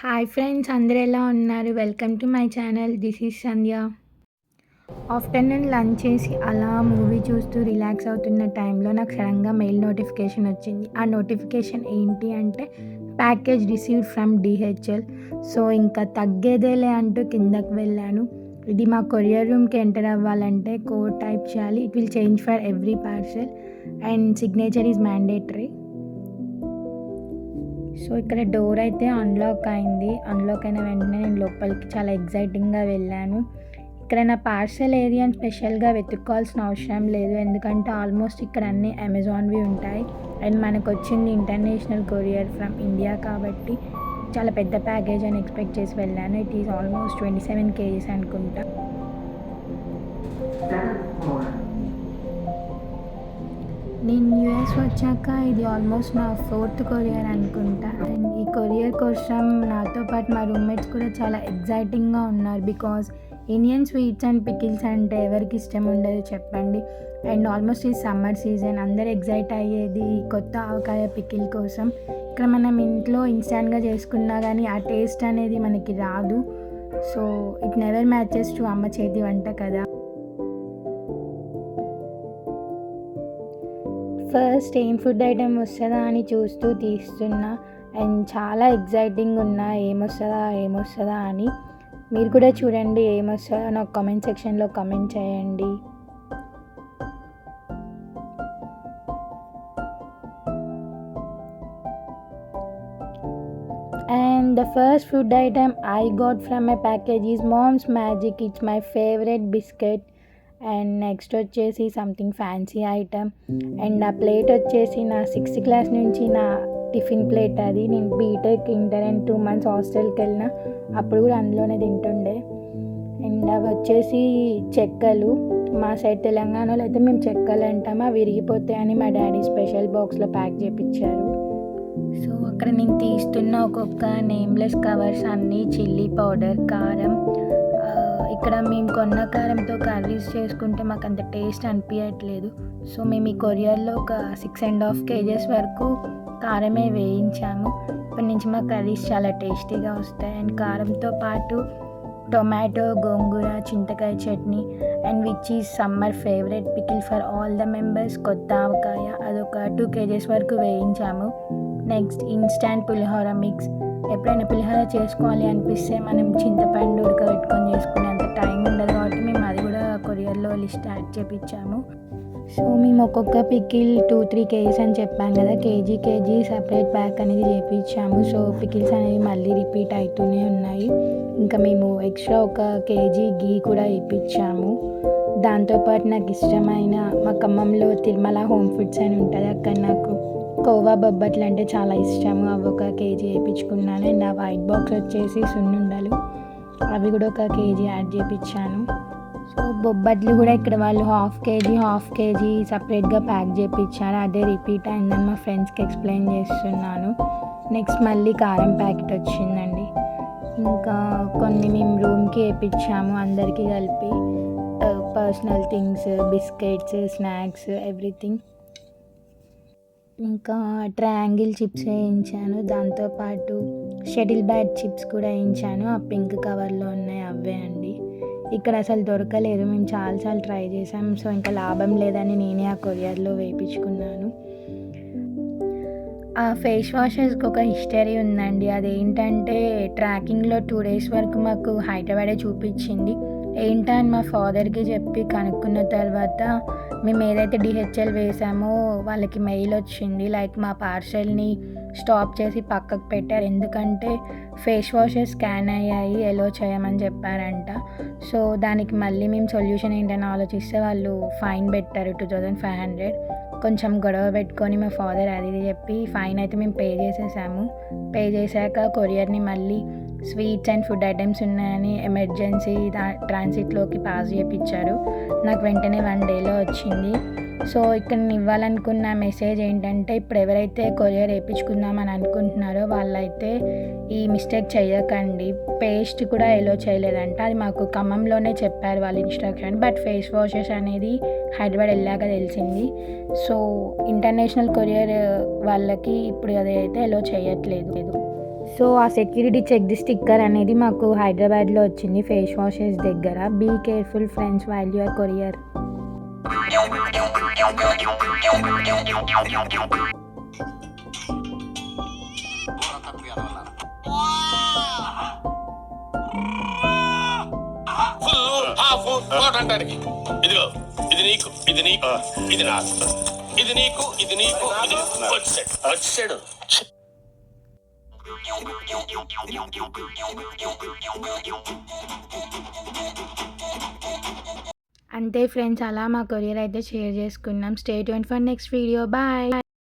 Hi friends అందరు ఎలా ఉన్నారు? Welcome to my channel this is Sandhya afternoon lunch చేసి అలా మూవీ చూస్తూ రిలాక్స్ అవుతున్న టైంలో నాకు సడన్గా మెయిల్ నోటిఫికేషన్ వచ్చింది. ఆ నోటిఫికేషన్ ఏంటి అంటే package receive from DHL so ఇంకా తగ్గేదేలే అంటూ కిందకు వెళ్ళాను. ఇది మా కొరియర్ రూమ్కి ఎంటర్ అవ్వాలంటే కోడ్ టైప్ చేయాలి. It will change for every parcel and signature is mandatory so ఇక్కడ డోర్ అయితే అన్లాక్ అయింది. అన్లాక్ అయిన వెంటనే నేను లోపలికి చాలా ఎగ్జైటింగ్గా వెళ్ళాను. ఇక్కడ నా పార్సల్ ఏరియాని స్పెషల్గా వెతుక్కోవాల్సిన అవసరం లేదు. ఎందుకంటే ఆల్మోస్ట్ ఇక్కడ అన్ని అమెజాన్వి ఉంటాయి. అండ్ మనకు వచ్చింది ఇంటర్నేషనల్ కొరియర్ ఫ్రమ్ ఇండియా కాబట్టి చాలా పెద్ద ప్యాకేజ్ అని ఎక్స్పెక్ట్ చేసి వెళ్ళాను. It is almost twenty seven kgs అనుకుంటా. నేను యూఎస్ వచ్చాక ఇది ఆల్మోస్ట్ నా ఫోర్త్ కొరియర్ అనుకుంటా. అండ్ ఈ కొరియర్ కోసం నాతో పాటు మా రూమ్మేట్స్ కూడా చాలా ఎగ్జైటింగ్గా ఉన్నారు because Indian sweets and pickles అంటే ఎవరికి ఇష్టం ఉండదు చెప్పండి. అండ్ ఆల్మోస్ట్ ఈ సమ్మర్ సీజన్ అందరు ఎగ్జైట్ అయ్యేది కొత్త ఆవకాయ పికిల్ కోసం. ఇక్కడ మనం ఇంట్లో ఇన్స్టాంట్గా చేసుకున్నా కానీ ఆ టేస్ట్ అనేది మనకి రాదు. So it never matches to అమ్మ చేతి వంట కదా. ఫస్ట్ ఏం ఫుడ్ ఐటెం వస్తుందా అని చూస్తూ తీస్తున్నా అండ్ చాలా ఎగ్జైటింగ్ ఉన్నా ఏమొస్తుందా ఏమొస్తుందా అని మీరు కూడా చూడండి ఏమొస్తుందో నాకు కామెంట్ సెక్షన్లో కామెంట్ చేయండి. And the first food item I got from my package is mom's magic it's my favourite biscuit and next వచ్చేసి సంథింగ్ ఫ్యాన్సీ ఐటమ్. అండ్ ఆ ప్లేట్ వచ్చేసి నా సిక్స్త్ క్లాస్ నుంచి నా టిఫిన్ ప్లేట్ అది. నేను BTech inter and two months హాస్టల్కి వెళ్ళిన. అప్పుడు కూడా అందులోనే తింటుండే. అండ్ అవి వచ్చేసి చెక్కలు. మా సైడ్ తెలంగాణలో అయితే మేము చెక్కలు అంటాం. అవి విరిగిపోతాయని మా డాడీ స్పెషల్ బాక్స్లో ప్యాక్ చేయించారు సో అక్కడ నేను తీస్తున్న ఒక్కొక్క నేమ్లెస్ కవర్స్ అన్నీ చిల్లీ పౌడర్ కారం ఇక్కడ మేము కొన్న కారంతో కర్రీస్ చేసుకుంటే మాకు అంత టేస్ట్ అనిపించట్లేదు సో మేము ఈ కొరియర్లో ఒక సిక్స్ అండ్ హాఫ్ కేజెస్ వరకు కారమే వేయించాము. ఇప్పటి నుంచి మా కర్రీస్ చాలా టేస్టీగా వస్తాయి. అండ్ కారంతో పాటు టొమాటో గోంగూర చింతకాయ chutney and which is summer favourite pickle for all the members కొత్త ఆవకాయ అదొక టూ కేజెస్ వరకు వేయించాము. నెక్స్ట్ ఇన్స్టాంట్ పులిహోర మిక్స్ ఎప్పుడైనా పులిహోర చేసుకోవాలి అనిపిస్తే మనం చింతపండు ఉడకబెట్టుకొని చేసుకునేంత టైం ఉండదు కాబట్టి మేము అది కూడా కొరియర్లో లిస్ట్ యాడ్ చేపించాము సో మేము ఒక్కొక్క పికిల్ టూ త్రీ కేజీస్ అని చెప్పాం కదా కేజీ కేజీ సపరేట్ ప్యాక్ అనేది చేపించాము సో పికిల్స్ అనేవి మళ్ళీ రిపీట్ అవుతూనే ఉన్నాయి. ఇంకా మేము ఎక్స్ట్రా ఒక కేజీ గీ కూడా ఇప్పించాము దాంతోపాటు నాకు ఇష్టమైన మా ఖమ్మంలో తిరుమల హోమ్ ఫుడ్స్ అని ఉంటుంది అక్కడ నాకు కోవా బొబ్బట్లు అంటే చాలా ఇష్టము. అవి ఒక కేజీ వేయించుకున్నాను. అండ్ ఆ వైట్ బాక్స్ వచ్చేసి సున్నుండలు. అవి కూడా ఒక కేజీ యాడ్ చేయించాను సో బొబ్బట్లు కూడా ఇక్కడ వాళ్ళు హాఫ్ కేజీ హాఫ్ కేజీ సపరేట్గా ప్యాక్ చేయించారు అదే రిపీట్ అయిందని మా ఫ్రెండ్స్కి ఎక్స్ప్లెయిన్ చేస్తున్నాను. నెక్స్ట్ మళ్ళీ కారం ప్యాకెట్ వచ్చిందండి. ఇంకా కొన్ని మేము రూమ్కి వేయించాము అందరికీ కలిపి. Personal things biscuits snacks everything ఇంకా ట్రయాంగిల్ చిప్స్ వేయించాను. దాంతోపాటు షటిల్ బ్యాట్ చిప్స్ కూడా వేయించాను. ఆ పింక్ కవర్లో ఉన్నాయి అవే అండి. ఇక్కడ అసలు దొరకలేదు. మేము చాలాసార్లు ట్రై చేసాం. సో ఇంకా లాభం లేదని నేనే ఆ కొరియర్లో వేయించుకున్నాను. ఆ ఫేస్ వాషెస్కి ఒక హిస్టరీ ఉందండి. అదేంటంటే ట్రాకింగ్లో టూ డేస్ వరకు మాకు హైదరాబాదే చూపించింది. ఏంటా అని మా ఫాదర్కి చెప్పి కనుక్కున్న తర్వాత మేము ఏదైతే డిహెచ్ఎల్ వేసామో వాళ్ళకి మెయిల్ వచ్చింది. లైక్ మా పార్సెల్ని స్టాప్ చేసి పక్కకు పెట్టారు. ఎందుకంటే ఫేస్ వాషెస్ స్కాన్ అయ్యాయి ఎలో చేయమని చెప్పారంట. సో దానికి మళ్ళీ మేము సొల్యూషన్ ఏంటని ఆలోచిస్తే వాళ్ళు ఫైన్ పెట్టారు. Two thousand five hundred. కొంచెం గొడవ పెట్టుకొని మా ఫాదర్ అది ఇది చెప్పి ఫైన్ అయితే మేము పే చేసేసాము. పే చేశాక కొరియర్ని మళ్ళీ స్వీట్స్ అండ్ ఫుడ్ ఐటమ్స్ ఉన్నాయని ఎమర్జెన్సీ ట్రాన్సిట్లోకి పాస్ చేయించారు నాకు వెంటనే వన్ డేలో వచ్చింది. సో ఇక్కడ నేను ఇవ్వాలనుకున్న మెసేజ్ ఏంటంటే ఇప్పుడు ఎవరైతే కొరియర్ వేయించుకుందామని అనుకుంటున్నారో వాళ్ళైతే ఈ మిస్టేక్ చేయకండి పేస్ట్ కూడా ఎలో చేయలేదంట. అది మాకు ఖమ్మంలోనే చెప్పారు వాళ్ళ ఇన్స్ట్రక్షన్. బట్ ఫేస్ వాషెస్ అనేది హైదరాబాద్ వెళ్ళాక తెలిసింది. సో ఇంటర్నేషనల్ కొరియర్ వాళ్ళకి ఇప్పుడు అదైతే ఎలో చేయట్లేదు. సో ఆ సెక్యూరిటీ చెక్ ది స్టిక్కర్ అనేది మాకు హైదరాబాద్లో వచ్చింది ఫేస్ వాషెస్ దగ్గర. Be careful friends while your courier ఇదిగో ఇది నీకు ఇది నీకు ఇది నాకు. ఇది నీకు ఇది నీకు ఇది వచ్చాడు వచ్చాడు అంతే ఫ్రెండ్స్ అలా మా కొరియర్ అయితే షేర్ చేసుకున్నాం. Stay tuned for next video bye